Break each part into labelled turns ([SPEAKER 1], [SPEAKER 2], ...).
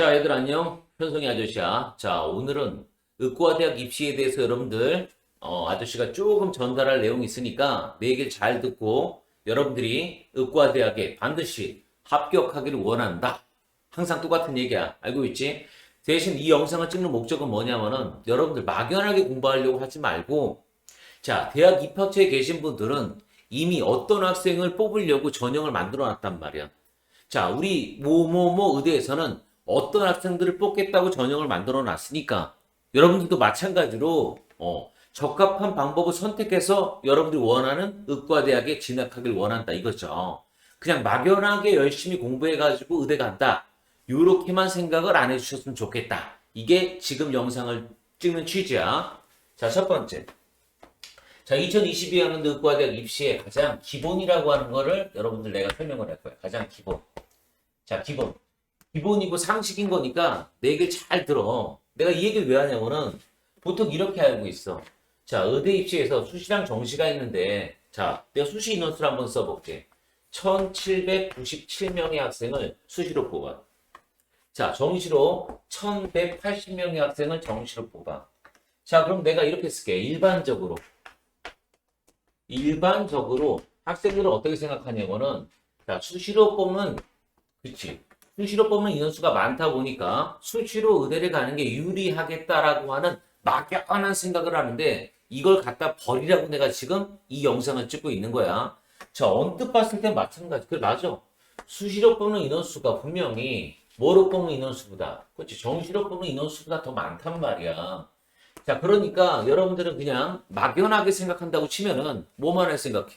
[SPEAKER 1] 자, 얘들 안녕. 현성이 아저씨야. 자, 오늘은 의과대학 입시에 대해서 여러분들, 어, 아저씨가 조금 전달할 내용이 있으니까 내 얘기를 잘 듣고 여러분들이 의과대학에 반드시 합격하기를 원한다. 항상 똑같은 얘기야. 알고 있지? 대신 이 영상을 찍는 목적은 뭐냐면은 여러분들 막연하게 공부하려고 하지 말고 자, 대학 입학처에 계신 분들은 이미 어떤 학생을 뽑으려고 전형을 만들어 놨단 말이야. 자, 우리 뭐뭐뭐 의대에서는 어떤 학생들을 뽑겠다고 전형을 만들어 놨으니까 여러분들도 마찬가지로 어, 적합한 방법을 선택해서 여러분들이 원하는 의과대학에 진학하길 원한다 이거죠. 그냥 막연하게 열심히 공부해가지고 의대 간다. 요렇게만 생각을 안 해주셨으면 좋겠다. 이게 지금 영상을 찍는 취지야. 자, 첫 번째. 자, 2022학년도 의과대학 입시의 가장 기본이라고 하는 거를 여러분들 내가 설명을 할 거야. 가장 기본. 자, 기본. 기본이고 상식인 거니까 내 얘기를 잘 들어. 내가 이 얘기를 왜 하냐면은 보통 이렇게 알고 있어. 자, 의대 입시에서 수시랑 정시가 있는데, 자, 내가 수시 인원수를 한번 써볼게. 1797명의 학생을 수시로 뽑아. 자, 정시로 1180명의 학생을 정시로 뽑아. 자, 그럼 내가 이렇게 쓸게. 일반적으로. 일반적으로 학생들은 어떻게 생각하냐면은, 자, 수시로 뽑는, 그치. 수시로 뽑는 인원수가 많다 보니까 수시로 의대를 가는 게 유리하겠다라고 하는 막연한 생각을 하는데 이걸 갖다 버리라고 내가 지금 이 영상을 찍고 있는 거야. 자, 언뜻 봤을 땐 마찬가지. 그래, 맞아. 수시로 뽑는 인원수가 분명히 뭐로 뽑는 인원수보다, 그렇지. 정시로 뽑는 인원수보다 더 많단 말이야. 자, 그러니까 여러분들은 그냥 막연하게 생각한다고 치면은 뭐만 할 생각해?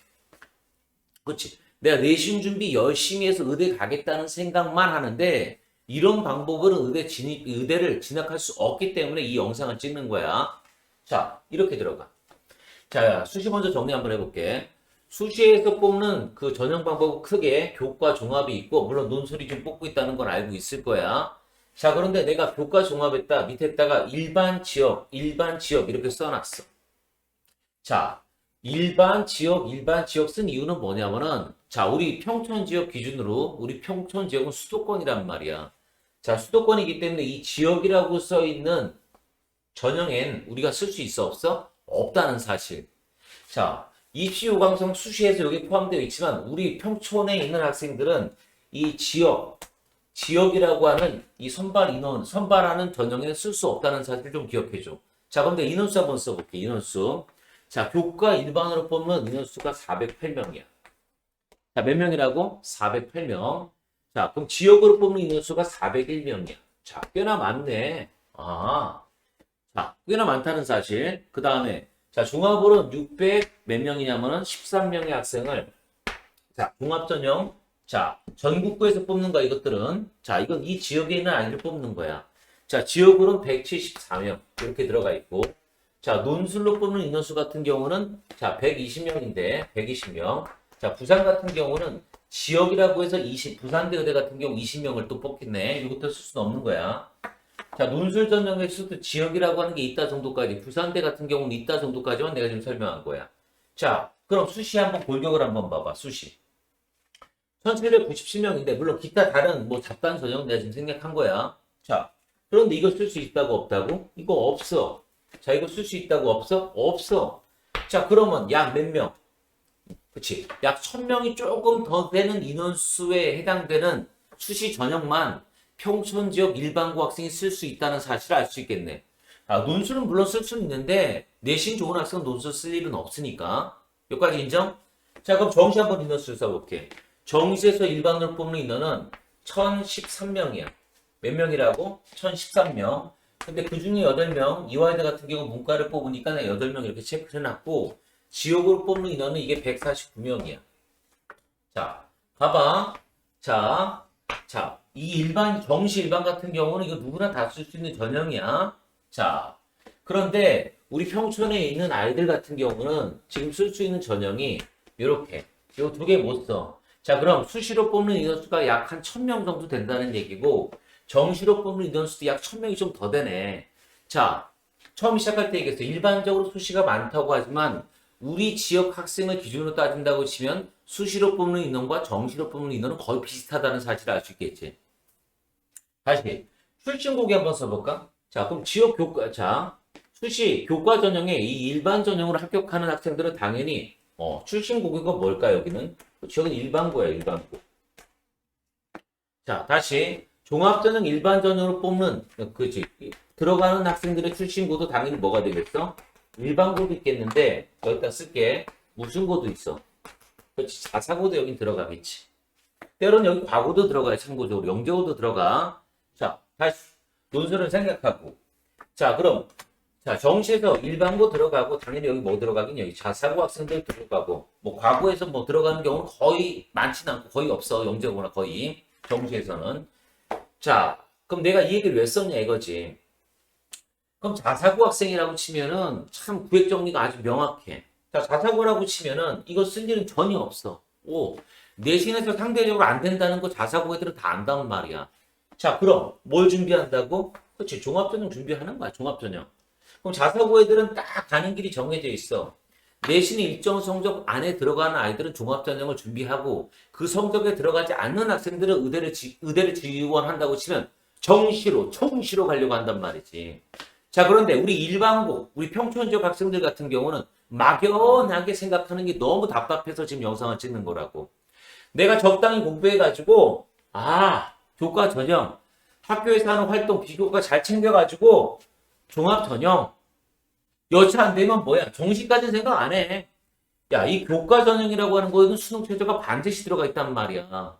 [SPEAKER 1] 그렇지. 내가 내신 준비 열심히 해서 의대 가겠다는 생각만 하는데 이런 방법으로는 의대 진입, 의대를 진학할 수 없기 때문에 이 영상을 찍는 거야. 자, 이렇게 들어가. 자, 수시 먼저 정리 한번 해볼게. 수시에서 뽑는 그 전형 방법은 크게 교과 종합이 있고, 물론 논술이 좀 뽑고 있다는 건 알고 있을 거야. 자, 그런데 내가 교과 종합에다 밑에다가 일반 지역, 일반 지역 이렇게 써놨어. 자, 일반 지역, 일반 지역 쓴 이유는 뭐냐면은, 자, 우리 평촌 지역 기준으로, 우리 평촌 지역은 수도권이란 말이야. 자, 수도권이기 때문에 이 지역이라고 써 있는 전형엔 우리가 쓸 수 있어, 없어? 없다는 사실. 자, 입시 요강성 수시에서 여기 포함되어 있지만, 우리 평촌에 있는 학생들은 이 지역, 지역이라고 하는 이 선발 인원, 선발하는 전형에는 쓸수 없다는 사실 좀 기억해줘. 자, 내가 인원수 한번 써볼게, 인원수. 자, 교과 일반으로 뽑는 인원수가 408명이야. 자, 몇 명이라고? 408명. 자, 그럼 지역으로 뽑는 인원수가 401명이야. 자, 꽤나 많네. 아, 자, 꽤나 많다는 사실. 그 다음에, 자, 종합으로 600 몇 명이냐면은 13명의 학생을, 자, 종합전형. 자, 전국구에서 뽑는 거야, 이것들은. 자, 이건 이 지역에 있는 아이를 뽑는 거야. 자, 지역으로는 174명. 이렇게 들어가 있고. 자, 논술로 뽑는 인원수 같은 경우는 자, 120명인데 120명. 자, 부산 같은 경우는 지역이라고 해서 20 부산대 의대 같은 경우 20명을 또 뽑겠네. 이것도 쓸 수는 없는 거야. 자, 논술 전형에서도 지역이라고 하는 게 있다 정도까지, 부산대 같은 경우는 있다 정도까지만 내가 지금 설명한 거야. 자, 그럼 수시 한번 골격을 한번 봐봐. 수시. 1797명인데 물론 기타 다른 뭐 잡단 전형 내가 지금 생략한 거야. 자, 그런데 이거 쓸 수 있다고 없다고? 이거 없어. 자, 이거 쓸 수 있다고 없어? 없어. 자, 그러면 약 몇 명? 그치. 약 1000명이 조금 더 되는 인원수에 해당되는 수시 전형만 평촌 지역 일반고 학생이 쓸 수 있다는 사실을 알 수 있겠네. 아, 논술은 물론 쓸 수는 있는데, 내신 좋은 학생은 논술 쓸 일은 없으니까. 여기까지 인정? 자, 그럼 정시 한번 인원수 써볼게. 정시에서 일반으로 뽑는 인원은 1013명이야. 몇 명이라고? 1013명. 근데 그 중에 8명, 이화여대 같은 경우 문과를 뽑으니까 내가 8명 이렇게 체크를 해놨고, 지역으로 뽑는 인원은 이게 149명이야. 자, 봐봐. 자, 자, 이 일반, 정시 일반 같은 경우는 이거 누구나 다 쓸 수 있는 전형이야. 자, 그런데 우리 평촌에 있는 아이들 같은 경우는 지금 쓸 수 있는 전형이 이렇게. 요 두 개 못 써. 자, 그럼 수시로 뽑는 인원수가 약 한 1000명 정도 된다는 얘기고, 정시로 뽑는 인원수도 약 1000명이 좀 더 되네. 자, 처음 시작할 때 얘기했어. 일반적으로 수시가 많다고 하지만, 우리 지역 학생을 기준으로 따진다고 치면, 수시로 뽑는 인원과 정시로 뽑는 인원은 거의 비슷하다는 사실을 알 수 있겠지. 다시, 출신고기 한번 써볼까? 자, 그럼 지역 교과, 자, 수시 교과 전형에 이 일반 전형으로 합격하는 학생들은 당연히 어, 출신고기가 뭘까 여기는? 지역은 일반고야, 일반고. 자, 다시 종합전형 일반 전형으로 뽑는 그지 들어가는 학생들의 출신고도 당연히 뭐가 되겠어? 일반고도 있겠는데 여기다 쓸게 무슨 고도 있어? 그렇지 자사고도 여기 들어가겠지. 때로는 여기 과고도 들어가요. 참고적으로 영재고도 들어가. 자, 다시 논술을 생각하고. 자, 그럼 자 정시에서 일반고 들어가고 당연히 여기 뭐 들어가긴 여기 자사고 학생들 들어가고 뭐 과고에서 뭐 들어가는 경우는 거의 많지는 않고 거의 없어 영재고나 거의 정시에서는. 자, 그럼 내가 이 얘기를 왜 썼냐 이거지. 그럼 자사고 학생이라고 치면은 참 구획 정리가 아주 명확해. 자, 자사고라고 치면은 이거 쓸 일은 전혀 없어. 오, 내신에서 상대적으로 안 된다는 거 자사고 애들은 다 안다는 말이야. 자, 그럼 뭘 준비한다고? 그렇지, 종합전형 준비하는 거야, 종합전형. 그럼 자사고 애들은 딱 가는 길이 정해져 있어. 내신의 일정 성적 안에 들어가는 아이들은 종합전형을 준비하고 그 성적에 들어가지 않는 학생들은 의대를, 지, 의대를 지원한다고 치면 정시로, 총시로 가려고 한단 말이지. 자, 그런데 우리 일반고, 우리 평촌 지역 학생들 같은 경우는 막연하게 생각하는 게 너무 답답해서 지금 영상을 찍는 거라고. 내가 적당히 공부해가지고, 아, 교과 전형, 학교에서 하는 활동 비교과 잘 챙겨가지고, 종합 전형, 여차 안 되면 뭐야? 정시까지는 생각 안 해. 야, 이 교과 전형이라고 하는 거에는 수능 최저가 반드시 들어가 있단 말이야.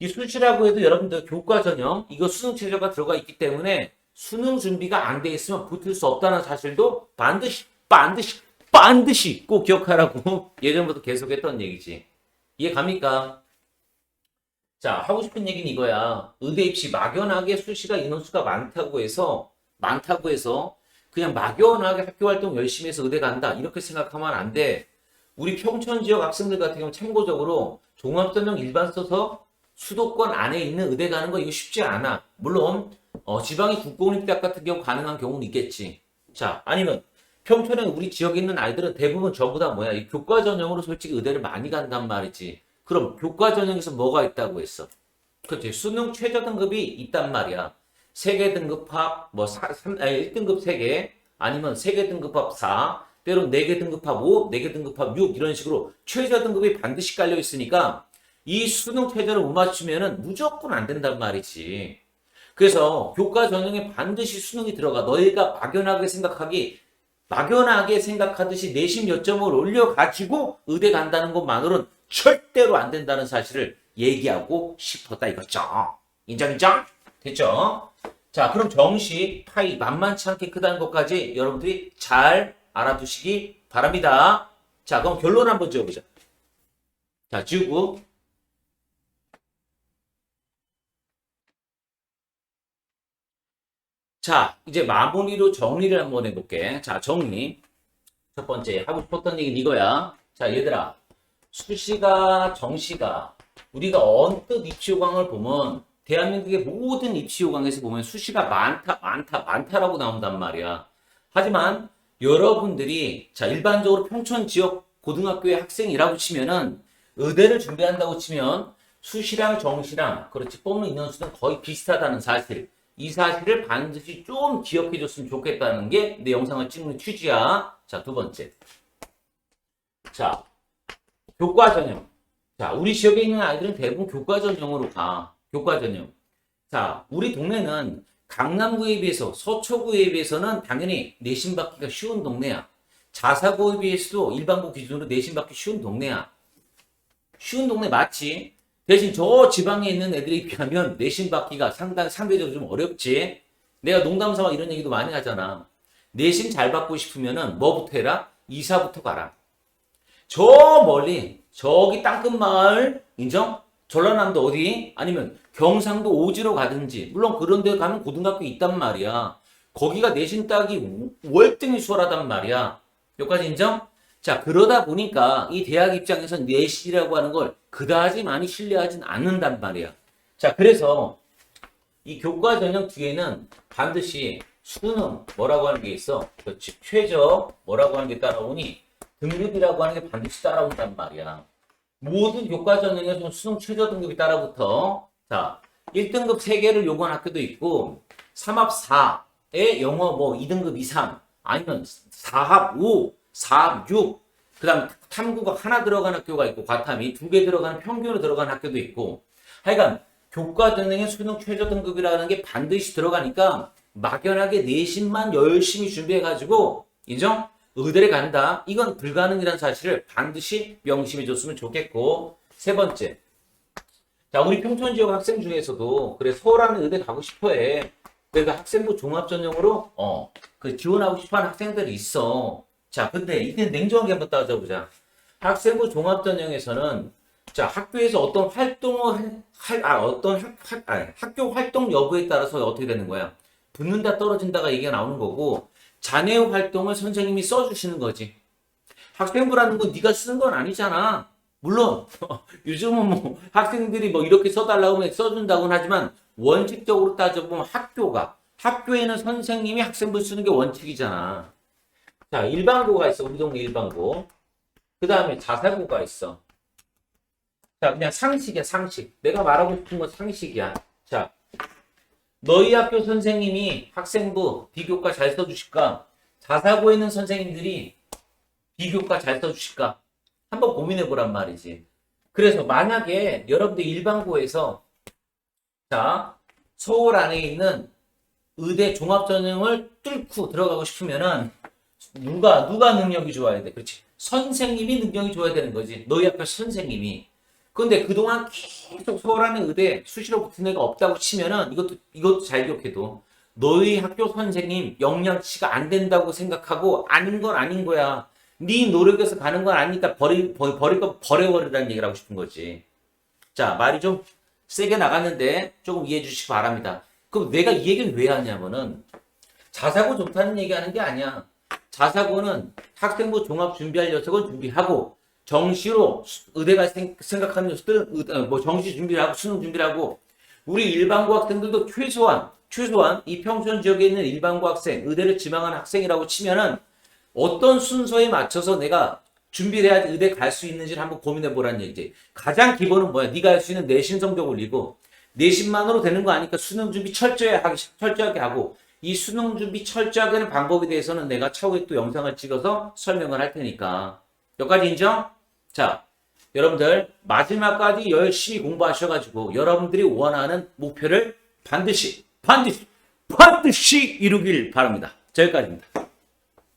[SPEAKER 1] 이 수시라고 해도 여러분들 교과 전형, 이거 수능 최저가 들어가 있기 때문에 수능 준비가 안 돼 있으면 붙을 수 없다는 사실도 반드시, 반드시, 반드시 꼭 기억하라고 예전부터 계속했던 얘기지. 이해 갑니까? 자, 하고 싶은 얘기는 이거야. 의대 입시 막연하게 수시가 인원수가 많다고 해서, 많다고 해서, 그냥 막연하게 학교 활동 열심히 해서 의대 간다. 이렇게 생각하면 안 돼. 우리 평촌 지역 학생들 같은 경우 참고적으로 종합전형 일반 써서 수도권 안에 있는 의대 가는 거 이거 쉽지 않아. 물론, 어, 지방의 국공립대학 같은 경우 가능한 경우는 있겠지. 자, 아니면 평촌에 우리 지역에 있는 아이들은 대부분 전부 다 뭐야? 이 교과 전형으로 솔직히 의대를 많이 간단 말이지. 그럼 교과 전형에서 뭐가 있다고 했어? 그렇지. 수능 최저 등급이 있단 말이야. 세계 등급합 뭐 3, 1등급 3개 아니면 세계 등급합 4 때로 4개 등급합 5, 4개 등급합 6 이런 식으로 최저 등급이 반드시 깔려 있으니까 이 수능 최저를 못 맞추면은 무조건 안 된단 말이지. 그래서 교과 전형에 반드시 수능이 들어가. 너희가 막연하게 생각하기 막연하게 생각하듯이 내신 몇 점을 올려가지고 의대 간다는 것만으로는 절대로 안 된다는 사실을 얘기하고 싶었다 이거죠. 인정, 인정? 됐죠? 자, 그럼 정시, 파이 만만치 않게 크다는 것까지 여러분들이 잘 알아두시기 바랍니다. 자, 그럼 결론 한번 지어보자. 자, 지우고. 자, 이제 마무리로 정리를 한번 해볼게. 자, 정리. 첫 번째, 하고 싶었던 얘기는 이거야. 자, 얘들아. 수시가, 정시가, 우리가 언뜻 입시호강을 보면, 대한민국의 모든 입시호강에서 보면 수시가 많다, 많다, 많다라고 나온단 말이야. 하지만, 여러분들이, 자, 일반적으로 평촌 지역 고등학교의 학생이라고 치면은, 의대를 준비한다고 치면, 수시랑 정시랑, 그렇지, 뽑는 인원수는 거의 비슷하다는 사실. 이 사실을 반드시 좀 기억해 줬으면 좋겠다는 게 내 영상을 찍는 취지야. 자, 두 번째. 자, 교과 전형. 자, 우리 지역에 있는 아이들은 대부분 교과 전형으로 가. 교과 전형. 자, 우리 동네는 강남구에 비해서 서초구에 비해서는 당연히 내신 받기가 쉬운 동네야. 자사고에 비해서도 일반고 기준으로 내신 받기 쉬운 동네야. 쉬운 동네 맞지? 대신 저 지방에 있는 애들에 비하면 내신 받기가 상당, 상대적으로 좀 어렵지. 내가 농담 삼아 이런 얘기도 많이 하잖아. 내신 잘 받고 싶으면은 뭐부터 해라? 이사부터 가라. 저 멀리, 저기 땅끝 마을, 인정? 전라남도 어디? 아니면 경상도 오지로 가든지. 물론 그런 데 가면 고등학교 있단 말이야. 거기가 내신 따기 월등히 수월하단 말이야. 여기까지 인정? 자, 그러다 보니까 이 대학 입장에서 내신이라고 하는 걸 그다지 많이 신뢰하진 않는단 말이야. 자, 그래서 이 교과 전형 뒤에는 반드시 수능 뭐라고 하는 게 있어. 그렇지. 최저 뭐라고 하는 게 따라오니 등급이라고 하는 게 반드시 따라온단 말이야. 모든 교과 전형에서 수능 최저 등급이 따라붙어. 자, 1등급 3개를 요구한 학교도 있고 3합 4에 영어 뭐 2등급 이상 아니면 4합 5, 4합 6, 그 다음 탐구가 하나 들어간 학교가 있고 과탐이 두 개 들어가는 평균으로 들어간 학교도 있고 하여간 교과 등등의 수능 최저 등급이라는 게 반드시 들어가니까 막연하게 내신만 열심히 준비해가지고 인정? 의대를 간다. 이건 불가능이라는 사실을 반드시 명심해 줬으면 좋겠고 세 번째. 자 우리 평촌 지역 학생 중에서도 그래 서울하는 의대 가고 싶어해. 그래서 학생부 종합 전형으로 어 그 지원하고 싶어하는 학생들이 있어. 자 근데 이게 냉정하게 한번 따져보자. 학생부 종합 전형에서는 자 학교에서 어떤 활동을 할, 아 어떤 학, 학, 아, 학교 활동 여부에 따라서 어떻게 되는 거야? 붙는다 떨어진다가 얘기가 나오는 거고 자네 활동을 선생님이 써주시는 거지 학생부라는 건 네가 쓰는 건 아니잖아 물론 요즘은 뭐 학생들이 뭐 이렇게 써달라고 하면 써준다고는 하지만 원칙적으로 따져보면 학교가 학교에는 선생님이 학생부 쓰는 게 원칙이잖아. 자 일반고가 있어 우리 동네 일반고. 그 다음에 자사고가 있어. 자 그냥 상식이야 상식. 내가 말하고 싶은 건 상식이야. 자 너희 학교 선생님이 학생부 비교과 잘 써주실까? 자사고에 있는 선생님들이 비교과 잘 써주실까? 한번 고민해 보란 말이지. 그래서 만약에 여러분들 일반고에서 자 서울 안에 있는 의대 종합전형을 뚫고 들어가고 싶으면은 누가 누가 능력이 좋아야 돼? 그렇지. 선생님이 능력이 좋아야 되는 거지. 너희 학교 선생님이. 근데 그동안 계속 서울 안에 의대 수시로 붙은 애가 없다고 치면은 이것도 이것도 잘 기억해도 너희 학교 선생님 역량치가 안 된다고 생각하고 아닌 건 아닌 거야. 네 노력에서 가는 건 아니니까 버리, 버- 버릴 거 버려버리라는 얘기를 하고 싶은 거지. 자, 말이 좀 세게 나갔는데 조금 이해해 주시기 바랍니다. 그럼 내가 이 얘기를 왜 하냐면은 자사고 좋다는 얘기 하는 게 아니야. 자사고는 학생부 종합 준비할 녀석은 준비하고 정시로 수- 의대가 생- 생각하는 의- 어, 뭐 정시 준비를 하고 수능 준비를 하고 우리 일반고 학생들도 최소한 최소한 이 평촌 지역에 있는 일반고 학생 의대를 지망하는 학생이라고 치면은 어떤 순서에 맞춰서 내가 준비를 해야 의대 갈 수 있는지를 한번 고민해 보라는 얘기지. 가장 기본은 뭐야? 네가 할 수 있는 내신 성적 올리고 내신만으로 되는 거 아니까 수능 준비 철저하게 하기 철저하게 하고 이 수능 준비 철저하게 하는 방법에 대해서는 내가 차후에 또 영상을 찍어서 설명을 할 테니까 여기까지 인정? 자, 여러분들 마지막까지 열심히 공부하셔가지고 여러분들이 원하는 목표를 반드시 반드시 반드시 이루길 바랍니다. 자, 여기까지입니다.